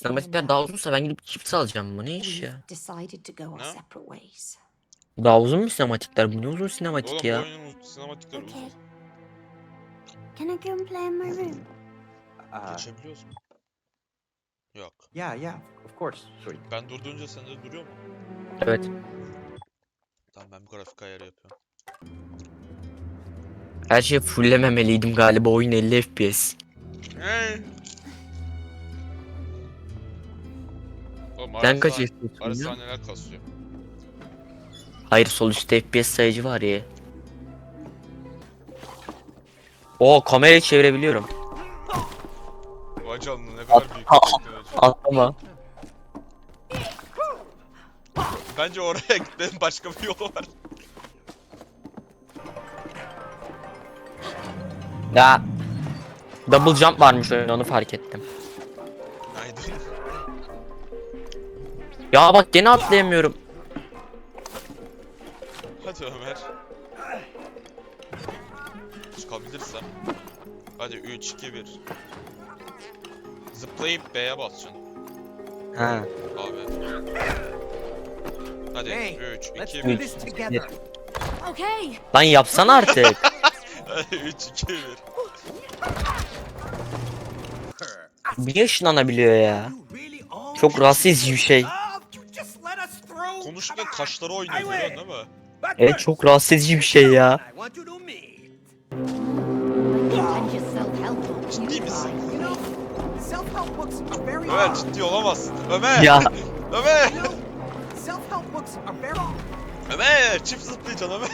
Sinematikler daha uzunsa ben gidip çift alacağım. Bu ne iş ya? Decided to go our Ne? separate ways. Daha uzun mu sinematikler? Bu ne uzun sinematik Oğlum ya? oyunun sinematikleri uzun. Okay. Can I go and play in my room? Uh, Geçebiliyoruz mu? Yok. yeah, yeah, of course. Sure. Ben durduğunca sende duruyor mu? Evet. Tamam ben bir grafik ayarı yapıyorum. Her şeyi fulllememeliydim galiba. Oyun 50 FPS. Hey. Oğlum Sen kaç Ara sahneler kasıyor. Hayır sol üstte FPS sayıcı var ya. Oo kamerayı çevirebiliyorum. Vay canına ne kadar büyük bir teknoloji. Atlama. Bence oraya gitmenin başka bir yolu var. Ya. Double jump varmış oyunda onu fark ettim. Ya bak gene atlayamıyorum. Hadi Ömer. Çıkabilirsem. Hadi 3 2 1. Zıplayıp B'ye basacaksın Ha. abi. Hadi Hey, 3 Let's 2 do 1. this together. Okay. Lan yapsana artık. Hadi 3 2 1. Bir ışınlanabiliyor ya. Çok rahatsız bir şey. Konuşurken kaşları oynuyor değil mi? Evet çok rahatsız edici bir şey ya. Ciddi misin? Ömer ciddi olamazsın. Ömer! Ya Ömer! Ömer! Çift zıplayacaksın Ömer.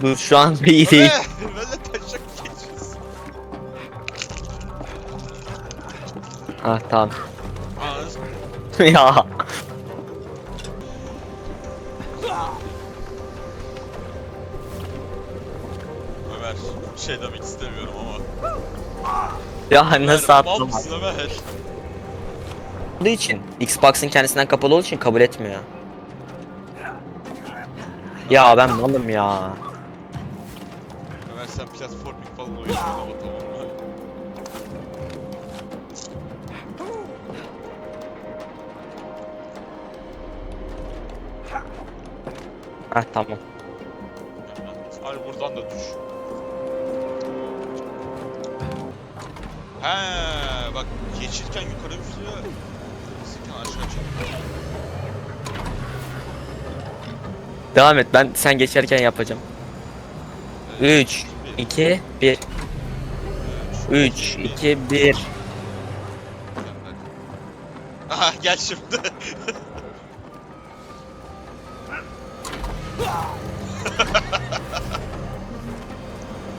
Dur şu an iyi değil. Ömer! Böyle taşak geçiyorsun. Ah tamam. Aa, ya. Ömer bir şey demek istemiyorum ama. Ya nasıl Ömer, mal atlamaz? mısın Ömer? olduğu için Xbox'ın kendisinden kapalı olduğu için kabul etmiyor. Ya ben malım ya. Ömer sen platforming falan oyun oynama tamam Heh tamam. Hadi buradan da düş. He bak geçirken yukarı üflüyor. Sıkken aşağı çekiyor. Devam et ben sen geçerken yapacağım. 3 2 1 3 2 1 Aha gel şimdi.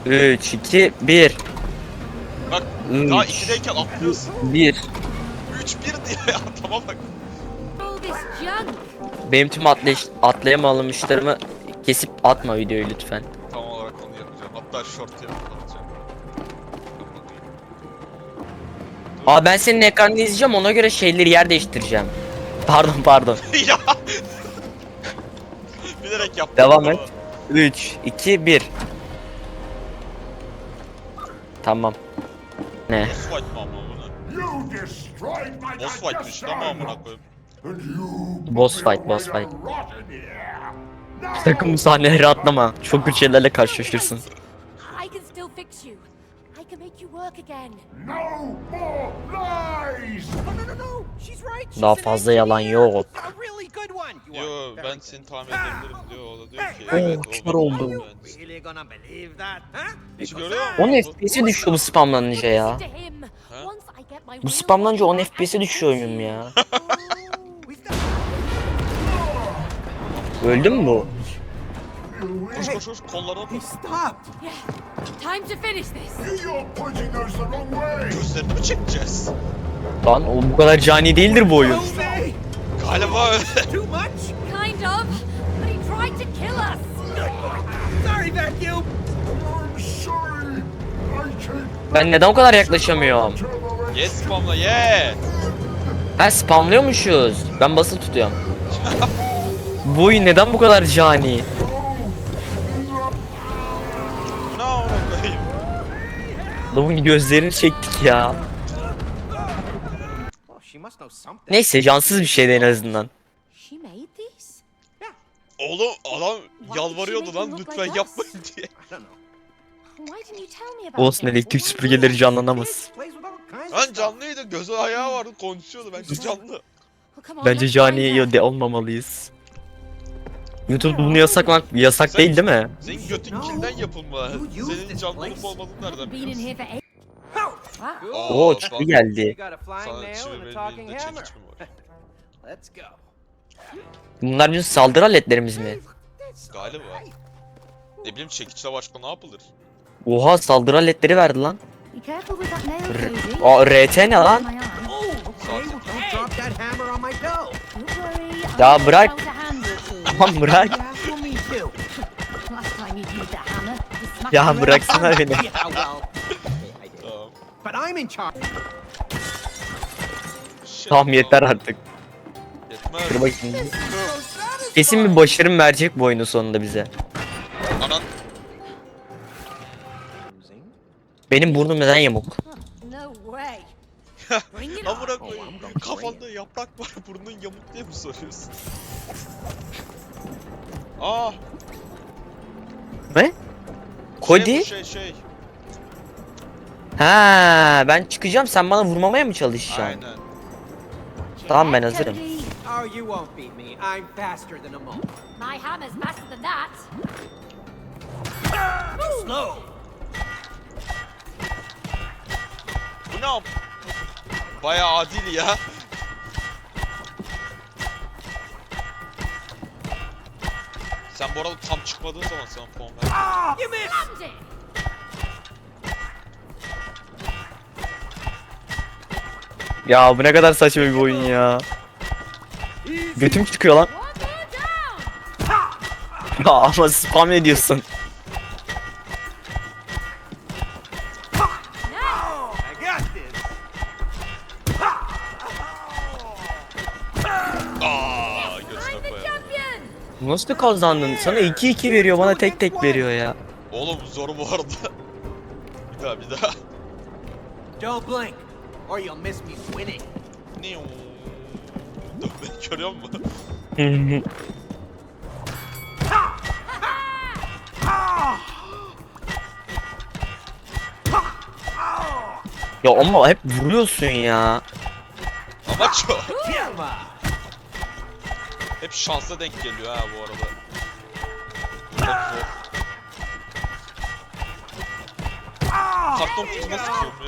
üç 2 1 Bak daha 3 ikideyken atlıyorsun. 1 3-1 diye atlama bak. All this junk. Benim tüm atlayış atlayamamışlarımı kesip atma videoyu lütfen. Tam olarak onu yapacağım. Hatta short yapıp atacağım. Aa ben senin ekranını izleyeceğim ona göre şeyleri yer değiştireceğim. Pardon pardon. ya. Bilerek yaptım. Devam et. 3 2 1 Tamam. Ne? Boss fight mı? You destroyed my Boss fight'miş değil mi amına koyayım? Boss fight, boss fight. Sakın bu sahneleri atlama. Çok güç şeylerle karşılaşırsın. Daha fazla yalan yok. A really good one. You are Yo ben seni tahmin edebilirim diyor. O da diyor ki evet kör oldu. mühendis. Really gonna believe that, huh? Hiç görüyor musun? 10 FPS'e düşüyor bu spamlanınca ya. Bu spamlanınca 10 back, I FPS'e can düşüyor oyunum ya. We've got- Öldü mü bu? Koş koş koş kollara He bak. stopped. Yeah. Time to finish this. You're pointing those the wrong way! Gözlerini mi çekeceğiz? Lan o bu kadar cani değildir bu oyun. Galiba öyle. Too much. Kind of. But he tried to kill us. Sorry, vacuum. I'm sorry! Ben neden o kadar yaklaşamıyorum? Yes spamla ye. Ha spamlıyormuşuz. Ben basılı tutuyorum. bu oyun neden bu kadar cani? Adamın gözlerini çektik ya. Neyse cansız bir şeydi en azından. Oğlum adam yalvarıyordu lan lütfen yapmayın diye. Olsun elektrik süpürgeleri canlanamaz. Lan canlıydı gözü ayağı vardı konuşuyordu bence canlı. Bence caniye olmamalıyız. YouTube bunu yasaklamak yasak Sen- değil değil mi? Senin götün kilden yapılma. Senin this canlı place. olup olmadığını nereden Been in biliyorsun? here for eight. Wow. good. Oo, bak, çıktı geldi. You got a flying Sana nail çivi and a benim talking elimde hammer. çekiç mi var? Let's go. Bunlar bizim saldırı aletlerimiz mi? Galiba. Ne bileyim çekiçle başka ne yapılır? Oha saldırı aletleri verdi lan. Be careful with that nail, R- Cody. Aa RT ne lan? My eye. Oh, okay. Well, don't drop that hammer on my toe. Don't worry. I Ya know bırak. Aman bırak. Ya bıraksana beni. Tamam. Yeter artık. Yetmez. Dur bakayım. Kesin bir başarım verecek bu oyunun sonunda bize. Anan Benim burnum neden yamuk? Amına koyayım. Kafanda yaprak var burnun yamuk diye mi soruyorsun? Aa. Ne? Cody? Şey, bu şey şey. Ha, ben çıkacağım sen bana vurmamaya mı çalışacaksın? Aynen. Tamam, ben hazırım. Oh, you won't beat me. I'm faster than a mole. My hammer's faster than that. Slow. Bu ne yap? Bayağı adil ya. Sen bu arada tam çıkmadığın zaman sana puan ver. You missed. Ya bu ne kadar saçma bir oyun ya. Götüm çıkıyor lan. Ama spam ediyorsun. Nasıl kazandın? Sana 2-2 veriyor bana tek tek veriyor ya. Oğlum zor bu arada. bir daha bir daha. Don't blink, or you'll miss me winning. Niu. Dur beni görüyor musun? ya ama hep vuruyorsun ya. Amaç o. Hep şansa denk geliyor ha bu arada. Çok zor. Karton kutuna sıkıyorum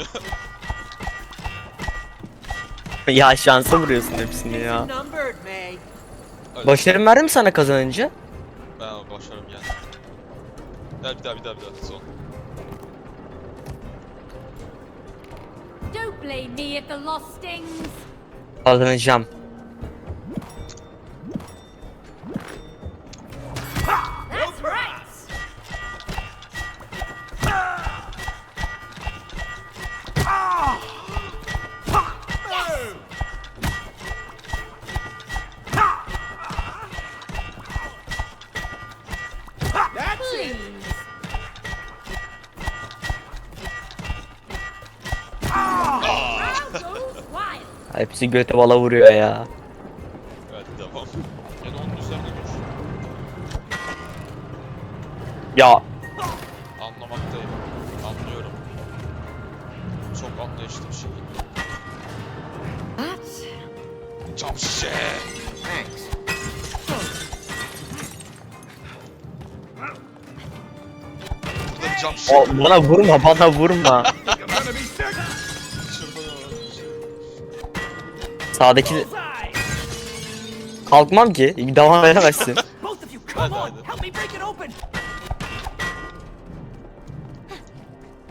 ya. ya şansa vuruyorsun hepsini ya. Öyle. Başarım verdi mi sana kazanınca? Ben başlarım yani. Gel bir daha bir daha bir daha son. Don't blame me if the loss stings. Kazanacağım. Hepsi göte bala vuruyor ya. Evet devam. Ya da onun üzerine dur. Ya Anlamaktayım. Anlıyorum. Çok anlayışlı bir şekilde. What? Cam şişe. Thanks. Burada bir cam şişe. o, bana vurma bana vurma. Sağdaki kalkmam ki. Devam open.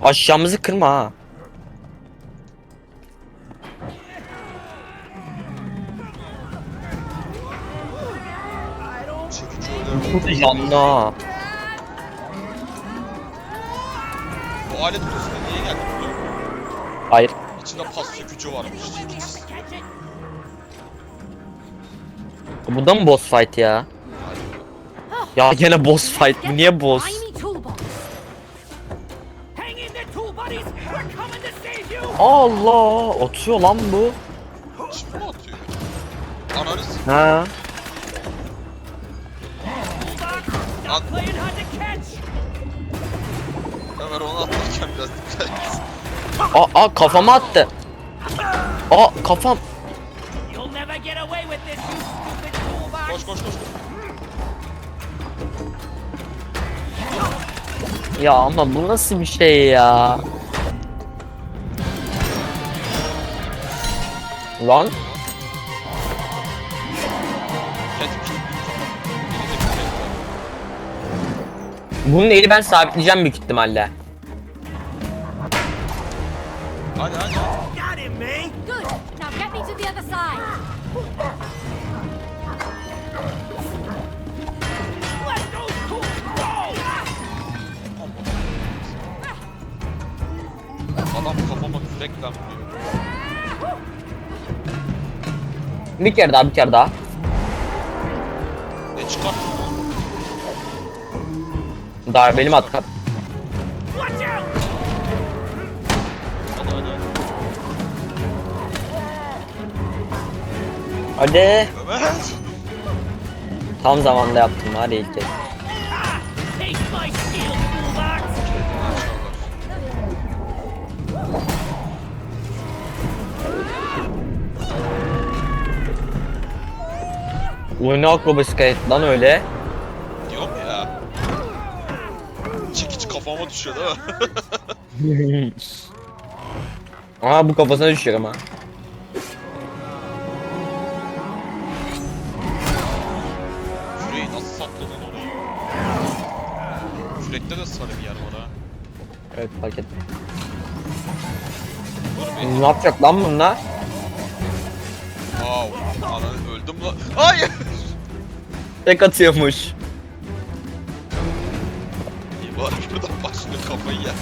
Aşağımızı kırma ha. Çekici. Yanına. Bu alet kutusuna niye geldi biliyor musun? Hayır. İçinde pas sökücü varmış. Bu da mı boss fight ya? Ya gene boss fight. Bu niye boss? Allah! Atıyor lan bu. Çift mi atıyor? Analiz. Ha. At. Ömer onu atlarken biraz dikkat et. Aa, aa kafama attı. Aa kafam. Koş koş koş. koş. Ya ama bu nasıl bir şey ya? Lan bunun eli ben sabitleyeceğim büyük ihtimalle. Hadi hadi. Got him, May! Good. Now get me to the other side. Adam kafama kürekle vuruyor. Bir kere daha bir kere daha. Ne çıkarttın oğlum? Mi atkat? Watch out! Hadi hadi hadi. Hadi. Ömer. Tam zamanda yaptım hadi ilk kez. Bu ne akrobasik hareket lan öyle. Diyorum ya. Çekiç kafama düşüyor değil mi? Aa bu kafasına düşüyor ama. Kürekte de sarı bir yer var ha. Evet fark ettim. Dur bir. Ne yapacak lan bunlar? Wow. Ananı öldüm lan. Hayır. Tek atıyormuş. İyi var şuradan başlıyor kafayı yer.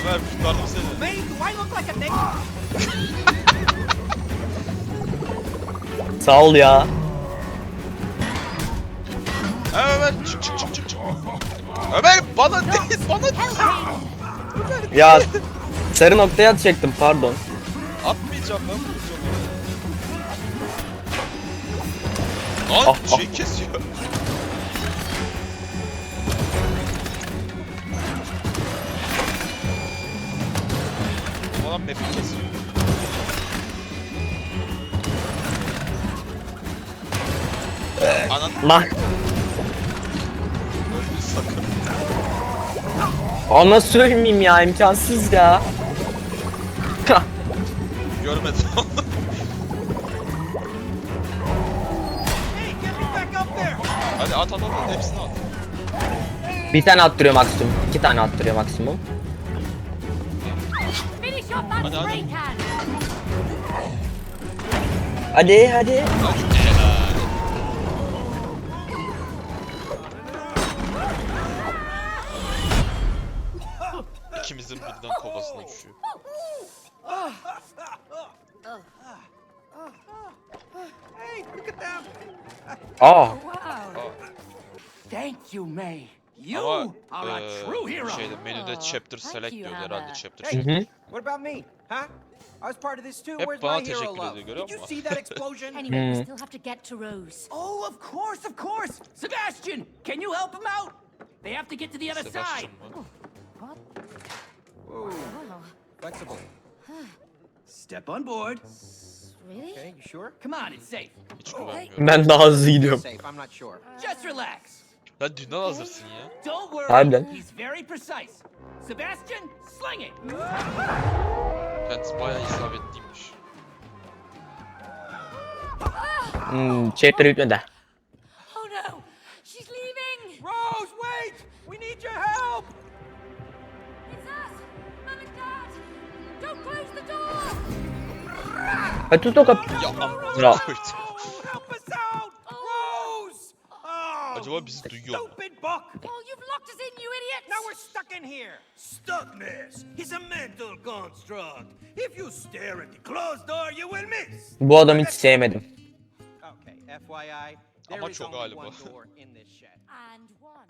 Ömer kurtardım seni. May, do I look like a nigga? Sağ ol ya. Ömer çık çık çık çık çık. Ömer bana değil bana değil. Ya sarı noktaya atacaktım pardon. Atmayacağım lan onu. Lan Ah, şey kesiyor. Bu adam map'i kesiyor. Anan Lan ona sövmeyeyim ya imkansız ya. Görmedim! Hadi at at at hepsini at. bir tane attırıyor maksimum. iki tane attırıyor maksimum. Finish off that Hadi, hadi. spray can. Hadi hadi. Hadi Aa Thank you, May. You are a eee, true hero. şeyde menüde Oh, chapter select you, diyordu Hannah. herhalde chapter Hey. Hı hı. What about me? Huh? I was part of this too. Hep Where's bana my hero teşekkür love? ediyor, görüyor Did you musun? see that explosion? Anyway, we Hmm. still have to get to Rose. Oh, of course, of course. Sebastian, can you help him out? They have to get to the other Sebastian side. mı? What? Whoa, flexible. Step on board. Really? Okay, you sure? Come on, it's safe. Hiç güvenmiyorum. ben daha hızlı gidiyorum. Safe, I'm not sure. Just relax. Lan dünden hazırsın ya. Don't worry. Harbiden. He's very precise. Sebastian, sling it. Kendisi bayağı isabetliymiş. Hmm, chapter bitmedi. Oh no! She's leaving! Rose, wait! We need your help! Hadi tut o kapı. Ya Bravo. Oh, Acaba bizi duyuyor mu? stupid buck! Oh, you've locked us in, you idiots! Now we're stuck in here. Stuckness is a mental construct. If you stare at the closed door, you will miss. Bu adamı hiç sevmedim. Okay, FYI, there Ama is çok only galiba. one door in this shed. And one